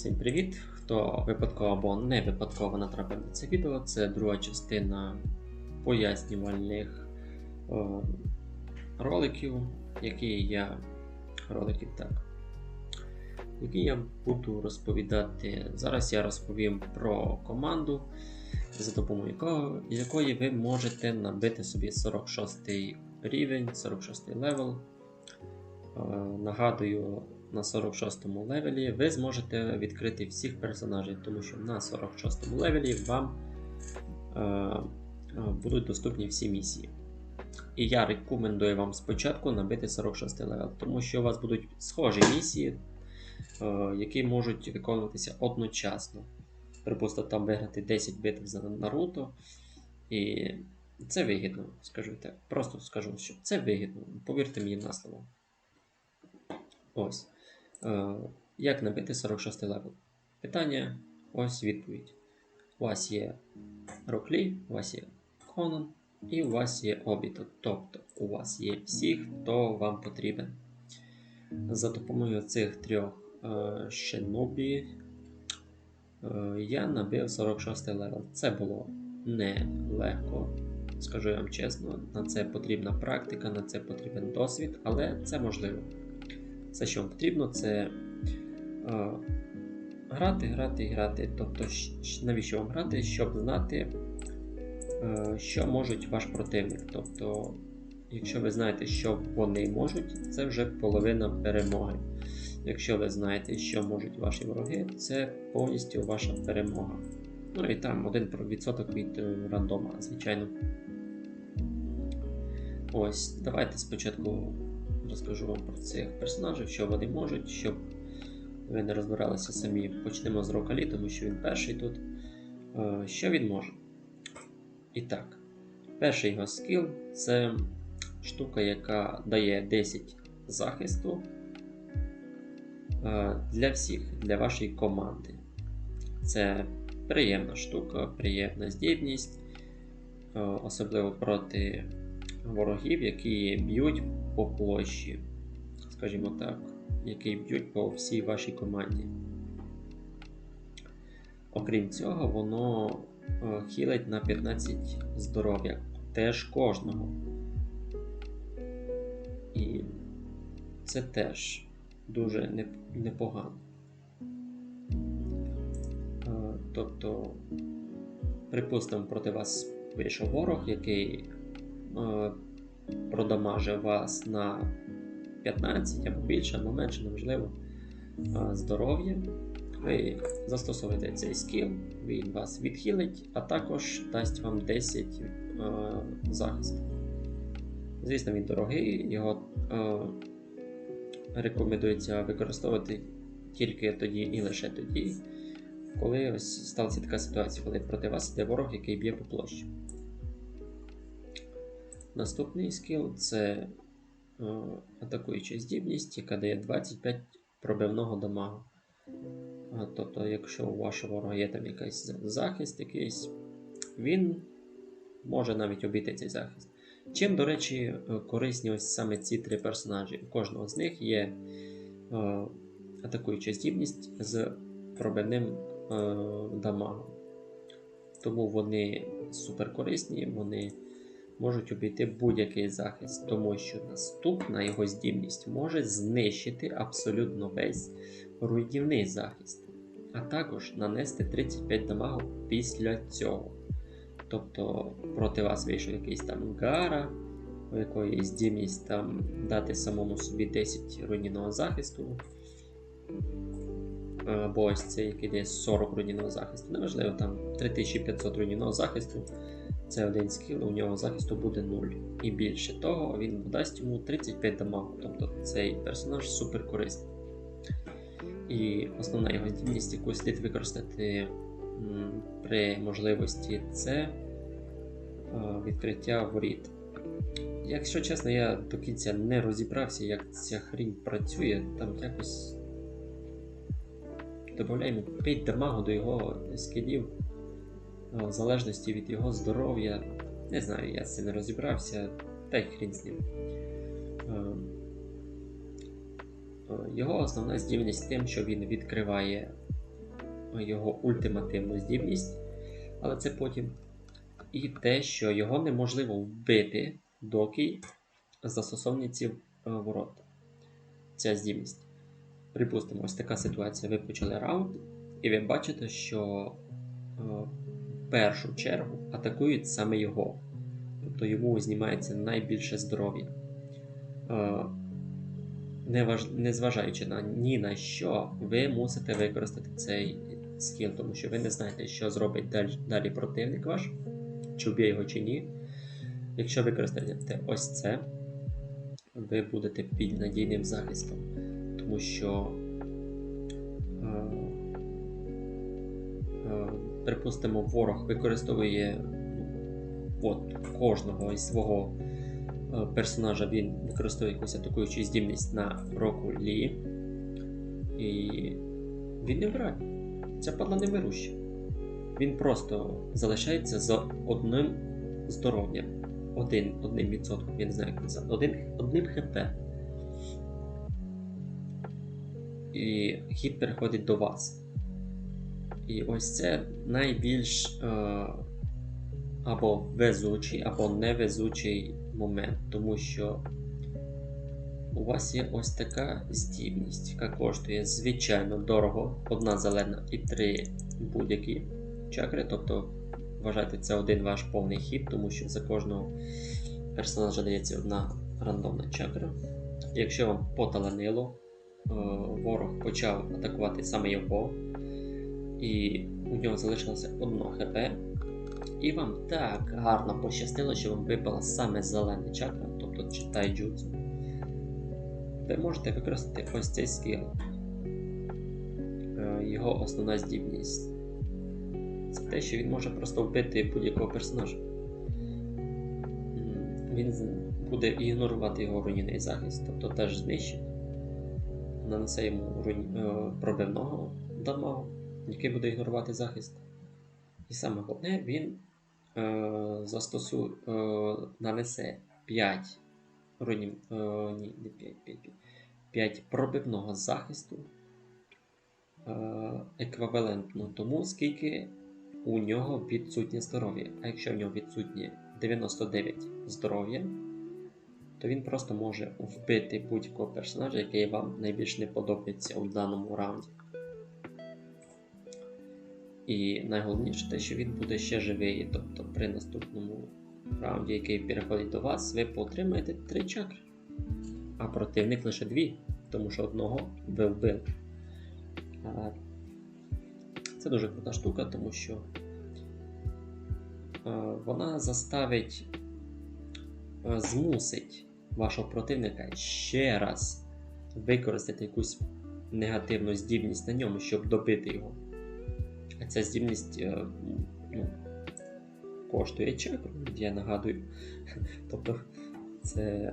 Всім привіт! Хто випадково або не випадково натрапив на це відео, це друга частина пояснювальних е, роликів, які я роликів так, які я буду розповідати. Зараз я розповім про команду, за допомогою якого, якої ви можете набити собі 46 рівень, 46 левел. Е, Нагадую, на 46 левелі ви зможете відкрити всіх персонажів, тому що на 46 левелі вам е, е, будуть доступні всі місії. І я рекомендую вам спочатку набити 46 левел, тому що у вас будуть схожі місії, е, які можуть виконуватися одночасно. Припустимо, там виграти 10 битв за Наруто. І це вигідно, скажу так. Просто скажу, що це вигідно. Повірте мені на слово. Ось. Е, як набити 46 левел? Питання, ось відповідь. У вас є Роклі, у вас є Конан і у вас є Обіто. Тобто у вас є всі, хто вам потрібен. За допомогою цих трьох е, Шинобі е, я набив 46 левел. Це було не легко, скажу я вам чесно. На це потрібна практика, на це потрібен досвід, але це можливо. Все, що вам потрібно, це е, грати, грати грати. Тобто, навіщо вам грати, щоб знати, е, що можуть ваш противник. Тобто, якщо ви знаєте, що вони можуть, це вже половина перемоги. Якщо ви знаєте, що можуть ваші вороги, це повністю ваша перемога. Ну і там один про- відсоток від е, рандома, звичайно. Ось, давайте спочатку розкажу вам про цих персонажів, що вони можуть, щоб ви не розбиралися самі. Почнемо з Рокалі, тому що він перший тут. Е, Що він може? І так, перший його скіл це штука, яка дає 10 захисту е, для всіх, для вашої команди. Це приємна штука, приємна здібність, е, особливо проти ворогів, які б'ють по площі, скажімо так, які б'ють по всій вашій команді. Окрім цього, воно е, хілить на 15 здоров'я теж кожного. І це теж дуже непогано. Е, Тобто, припустимо, проти вас вийшов ворог, який е, продамажив вас на 15 або більше, або менше, неважливо, е, здоров'я. Ви застосовуєте цей скіл, він вас відхилить, а також дасть вам 10 е, захисту. Звісно, він дорогий, його е, рекомендується використовувати тільки тоді і лише тоді, коли ось сталася така ситуація, коли проти вас йде ворог, який б'є по площі. Наступний скіл це е, атакуюча здібність, яка дає 25 пробивного дамагу. Тобто, якщо у вашого ворога є там якийсь захист, якийсь, він може навіть обійти цей захист. Чим, до речі, е, корисні ось саме ці три персонажі. У кожного з них є е, атакуюча здібність з пробивним дамагом. Тому вони суперкорисні, вони можуть обійти будь-який захист, тому що наступна його здібність може знищити абсолютно весь руйнівний захист, а також нанести 35 дамагу після цього. Тобто проти вас вийшов якийсь там гара, у якої здібність там дати самому собі 10 руйнівного захисту. Або ось цей, який дає 40 руйнівного захисту. Неважливо, там 3500 руйнівного захисту. Це один скіл, у нього захисту буде 0. І більше того, він дасть йому 35 дамагу. Тобто цей персонаж супер корисний. І основна його здібність, яку слід використати при можливості, це е, відкриття воріт. Якщо чесно, я до кінця не розібрався, як ця хрінь працює, там якось додаємо 5 дамагу до його скілів в залежності від його здоров'я. Не знаю, я з цим не розібрався, та й хрін з ним. Е, е, Його основна здібність тим, що він відкриває його ультимативну здібність, але це потім. І те, що його неможливо вбити, доки застосовниці ворот. Ця здібність. Припустимо, ось така ситуація. Ви почали раунд, і ви бачите, що е, першу чергу атакують саме його. Тобто йому знімається найбільше здоров'я. Е. Незважаючи на ні на що, ви мусите використати цей скіл, тому що ви не знаєте, що зробить далі, далі противник ваш, чи вб'є його чи ні. Якщо використаєте ось це, ви будете під надійним захистом, тому що, е, припустимо, ворог використовує от, кожного із свого е, персонажа, він використовує якусь атакуючу здібність на року Лі, і він не вмирає. Ця падла не вируща. Він просто залишається з одним здоров'ям. Один, одним відсотком, я не знаю, як називати, один, одним хп. І хід переходить до вас. І ось це найбільш е, або везучий, або невезучий момент, тому що у вас є ось така здібність, яка коштує звичайно дорого. Одна зелена і три будь-які чакри. Тобто вважайте це один ваш повний хід, тому що за кожного персонажа дається одна рандомна чакра. Якщо вам поталанило, е, ворог почав атакувати саме його, і у нього залишилося одно хп. І вам так гарно пощастило, що вам випала саме зелена чакра, тобто читай джутсу. Ви можете використати ось цей скіл. Е, Його основна здібність. Це те, що він може просто вбити будь-якого персонажа. Він буде ігнорувати його руйнівний захист, тобто теж знищить. Нанесе йому руйн... е, пробивного дамагу, який буде ігнорувати захист. І саме головне, він е, застосу, е, нанесе 5 руйнів, е, ні, не 5, 5, 5, 5 пробивного захисту е, еквівалентно тому, скільки у нього відсутнє здоров'я. А якщо в нього відсутнє 99 здоров'я, то він просто може вбити будь-якого персонажа, який вам найбільш не подобається у даному раунді. І найголовніше те, що він буде ще живий. Тобто при наступному раунді, який переходить до вас, ви отримаєте 3 чакри. А противник лише 2, тому що одного ви вбили. Це дуже крута штука, тому що вона заставить, змусить вашого противника ще раз використати якусь негативну здібність на ньому, щоб добити його. Ця здібність е, ну, коштує чакру, я нагадую. Тобто це,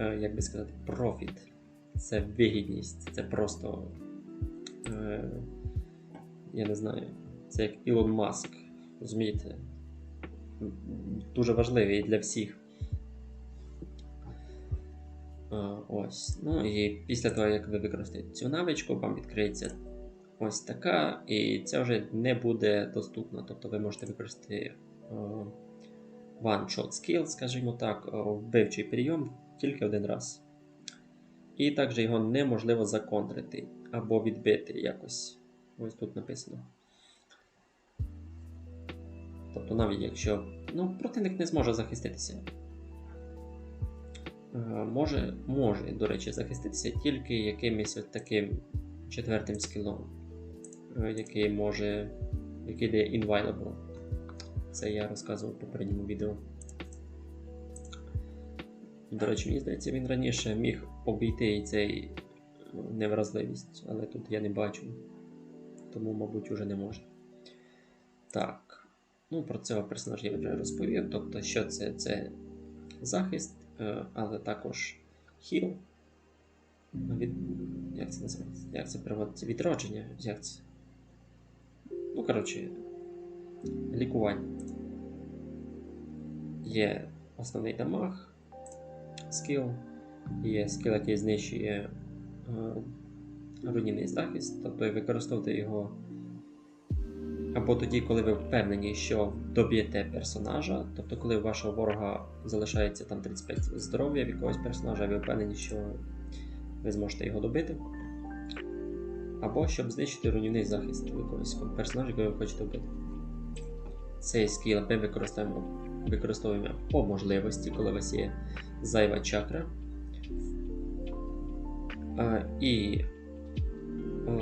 е, як би сказати, профіт, це вигідність, це просто, е, я не знаю, це як Ілон Маск, розумієте? Дуже важливий для всіх. Ось. Ну і після того, як ви використаєте цю навичку, вам відкриється ось така, і це вже не буде доступно. Тобто ви можете використати е, one-shot skill, скажімо так, е, вбивчий прийом тільки один раз. І також його неможливо законтрити або відбити якось. Ось тут написано. Тобто, навіть якщо ну, противник не зможе захиститися. Е, Може, може, до речі, захиститися тільки якимось от таким четвертим скілом, який може, який дає inviolable. Це я розказував в попередньому відео. До речі, мені здається, він раніше міг обійти цей е, невразливість, але тут я не бачу. Тому, мабуть, уже не може. Так. Ну, про цього персонажа я вже розповів. Тобто, що це? Це захист, е, але також хіл. Від... Як це називається? Як це переводиться? Відродження? Як це? Ну, коротше, лікування. Є основний дамаг, скіл, є скіл, який знищує е, руйнівний захист, тобто використовувати його або тоді, коли ви впевнені, що доб'єте персонажа, тобто коли у вашого ворога залишається там 35 здоров'я в якогось персонажа, ви впевнені, що ви зможете його добити. Або щоб знищити руйнівний захист якогось персонажа, якого ви хочете вбити. Цей скіл ми використовуємо, використовуємо по можливості, коли у вас є зайва чакра. А, і е,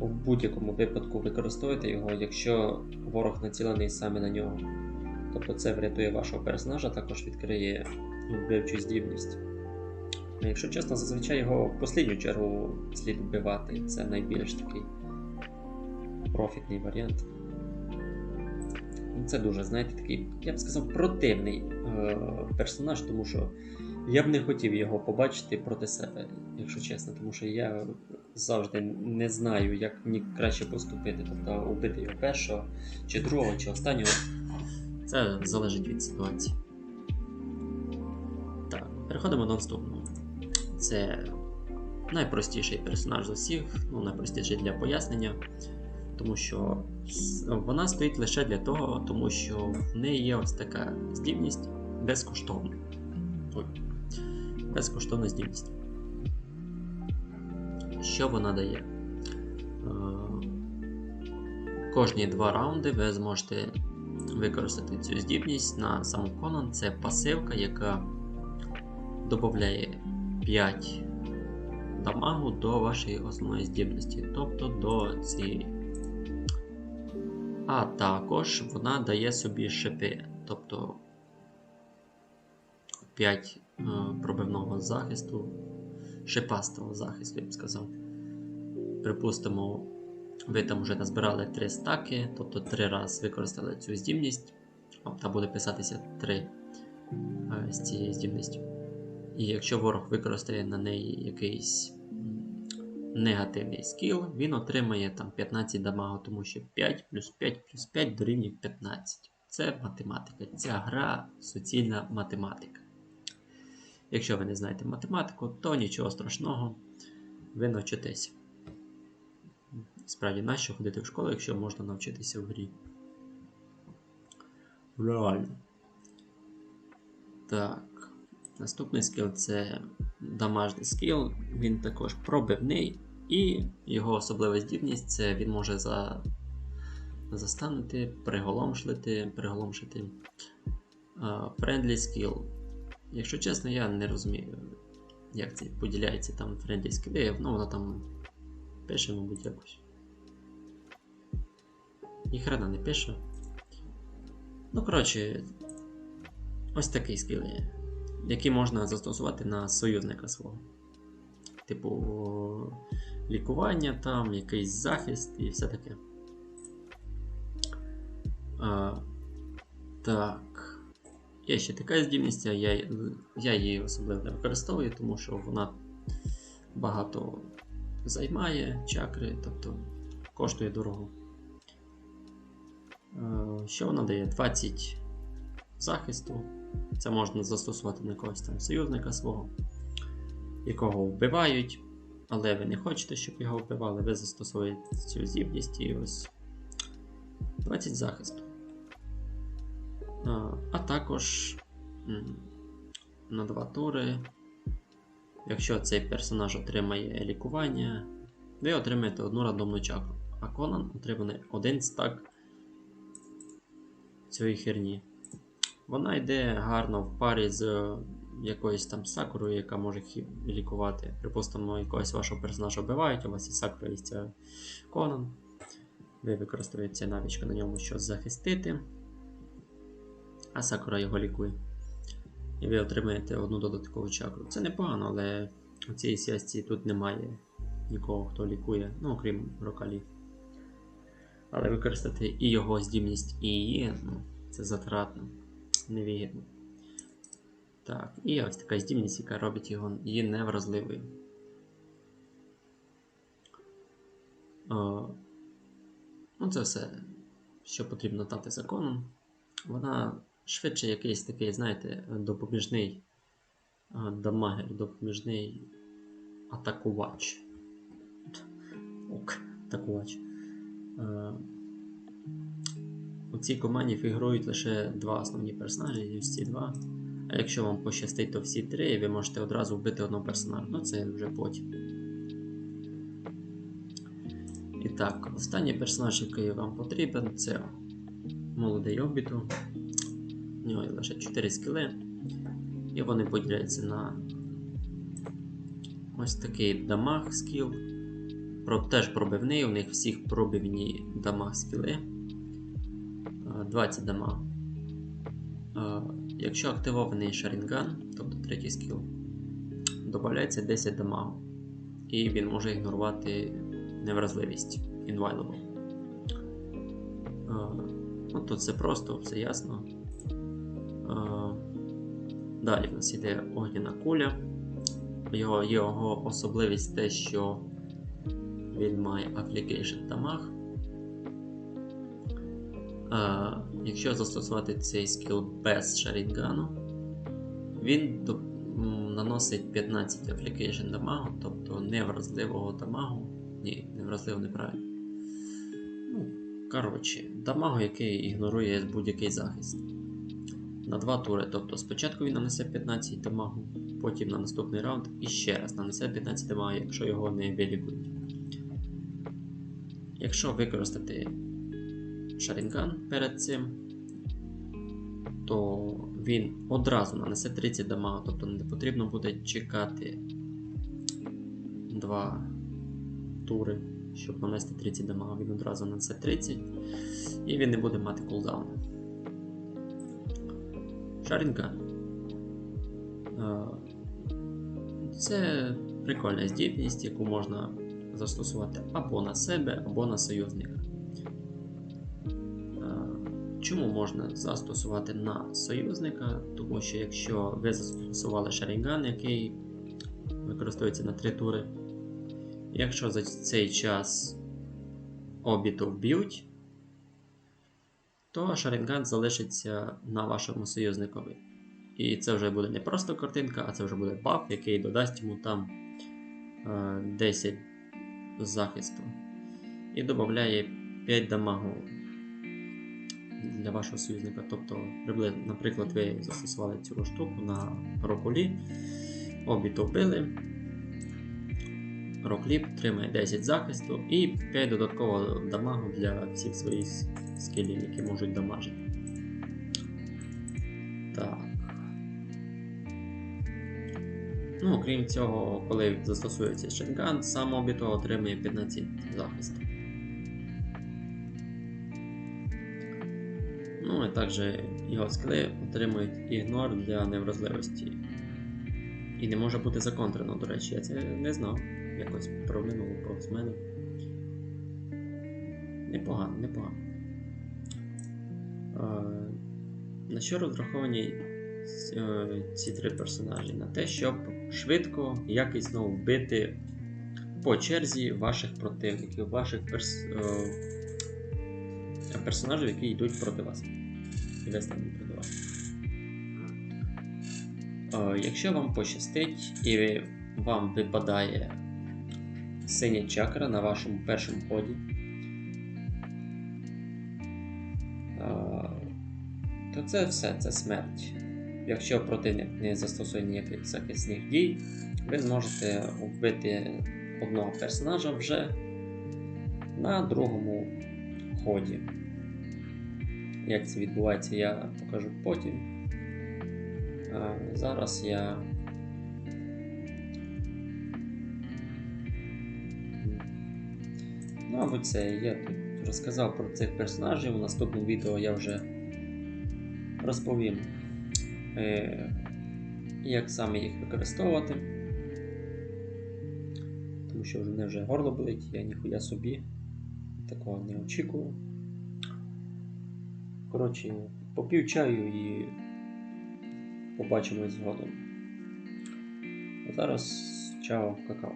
в будь-якому випадку використовуйте його, якщо ворог націлений саме на нього. Тобто це врятує вашого персонажа, також відкриє вбивчу здібність. Якщо чесно, зазвичай його в послідню чергу слід вбивати. Це найбільш такий профітний варіант. Це дуже, знаєте, такий, я б сказав, противний е- персонаж, тому що я б не хотів його побачити проти себе, якщо чесно, тому що я завжди не знаю, як мені краще поступити. Тобто убити його першого, чи другого, чи останнього. Це залежить від ситуації. Так, переходимо до наступного. Це найпростіший персонаж з усіх, ну найпростіший для пояснення, тому що вона стоїть лише для того, тому що в неї є ось така здібність безкоштовна. Ой. Безкоштовна здібність. Що вона дає? Е, Кожні два раунди ви зможете використати цю здібність на саму Конан. Це пасивка, яка додає 5 дамагу до вашої основної здібності, тобто до цієї. А також вона дає собі шипи, тобто 5 е, пробивного захисту, шипастого захисту, я б сказав. Припустимо, ви там вже назбирали 3 стаки, тобто 3 рази використали цю здібність, та буде писатися 3 е, з цієї здібності. І якщо ворог використає на неї якийсь негативний скіл, він отримає там 15 дамагу, тому що 5 плюс 5 плюс 5 дорівнює 15. Це математика. Ця гра суцільна математика. Якщо ви не знаєте математику, то нічого страшного, ви навчитеся. Справді, нащо ходити в школу, якщо можна навчитися в грі? Реально. Так. Наступний скіл це дамажний скіл, він також пробивний, і його особлива здібність це він може за... застанути, приголомшити, приголомшити. Френдлі скіл. Якщо чесно, я не розумію, як це поділяється там френдлі скіли, ну воно там пише, мабуть, якось. Ніхрена не пише. Ну, коротше, ось такий скіл є які можна застосувати на союзника свого. Типу лікування, там, якийсь захист і все таке. А, Так. Є ще така здібність, я я її особливо не використовую, тому що вона багато займає чакри, тобто коштує дорого. Що вона дає? 20 захисту. Це можна застосувати на когось там союзника свого, якого вбивають, але ви не хочете, щоб його вбивали, ви застосовуєте цю здібність і ось 20 захисту. А, також на два тури, якщо цей персонаж отримає лікування, ви отримаєте одну рандомну чакру, а Конан отримає один стак цієї херні. Вона йде гарно в парі з е, якоюсь там сакурою, яка може лікувати. Припустимо, якогось вашого персонажа вбивають, у вас є сакура і ця Конан. Ви використовуєте навичку на ньому, щоб захистити. А сакура його лікує. І ви отримаєте одну додаткову чакру. Це непогано, але у цій зв'язці тут немає нікого, хто лікує, ну окрім рокалі. Але використати і його здібність, і її, ну, це затратно невигідно. Так, і ось така здібність, яка робить його, її невразливою. О, ну Це все, що потрібно дати законом. Вона швидше якийсь такий, знаєте, допоміжний дамагер, допоміжний атакувач. Ок, атакувач. Е, У цій команді фігурують лише два основні персонажі, ось ці два. А якщо вам пощастить, то всі три, і ви можете одразу вбити одного персонажа. Ну це вже потім. І так, останній персонаж, який вам потрібен, це молодий обіту. У нього лише 4 скіли. І вони поділяються на ось такий дамаг скіл. Теж пробивний, у них всіх пробивні дамаг скіли. Е, 20 дамаг. Е, Якщо активований шарінган, тобто третій скіл, додається 10 дамагу. І він може ігнорувати невразливість Inviolable. Е, Ну, тут все просто, все ясно. Е, Далі в нас йде огняна куля. Його, його особливість те, що він має Application Damage. Е, Якщо застосувати цей скіл без шарінгану, він до, наносить 15 Application дамагу, тобто невразливого дамагу. Ні, невразливо неправильно. Ну, коротше, дамагу, який ігнорує будь-який захист. На 2 тури. Тобто спочатку він нанесе 15 дамагу, потім на наступний раунд і ще раз нанесе 15 дамагу, якщо його не вилікують. Якщо використати шарінган перед цим, то він одразу нанесе 30 дамагу, тобто не потрібно буде чекати 2 тури, щоб нанести 30 дамагу. Він одразу нанесе 30 і він не буде мати кулдауну. Шарінган. Е, Це прикольна здібність, яку можна застосувати або на себе, або на союзника. Е, Чому можна застосувати на союзника? Тому що якщо ви застосували шарінган, який використовується на 3 тури, якщо за цей час обіту вб'ють, то шарінган залишиться на вашому союзникові. І це вже буде не просто картинка, а це вже буде баф, який додасть йому там е, 10 захисту. І додає 5 дамагу для вашого союзника. Тобто, наприклад, ви застосували цю штуку на рокулі, обіто вбили. Рокліп отримає 10 захисту і 5 додаткового дамагу для всіх своїх скілів, які можуть дамажити. Так. Ну, крім цього, коли застосується шенган, сам обіто отримує 15 захисту. Також його скіли отримують ігнор для невразливості. І не може бути законтрено, до речі, я це не знав. Якось проблемило повз мене. Непогано, непогано. На що розраховані е, ці три персонажі? На те, щоб швидко, якісно вбити по черзі ваших противників, ваших перс... е, персонажів, які йдуть проти вас. І ви стануть проти. Е, Якщо вам пощастить і вам випадає синя чакра на вашому першому ході, е, то це все, це смерть. Якщо противник не застосує ніяких захисних дій, ви зможете вбити одного персонажа вже на другому ході. Як це відбувається, я покажу потім. А зараз я. Мабуть, це я тут розказав про цих персонажів. У наступному відео я вже розповім, е, як саме їх використовувати. Тому що вже мене вже горло болить, я ніхуя собі такого не очікував. Коротше, попів чаю і побачимось згодом. А зараз чао, какао.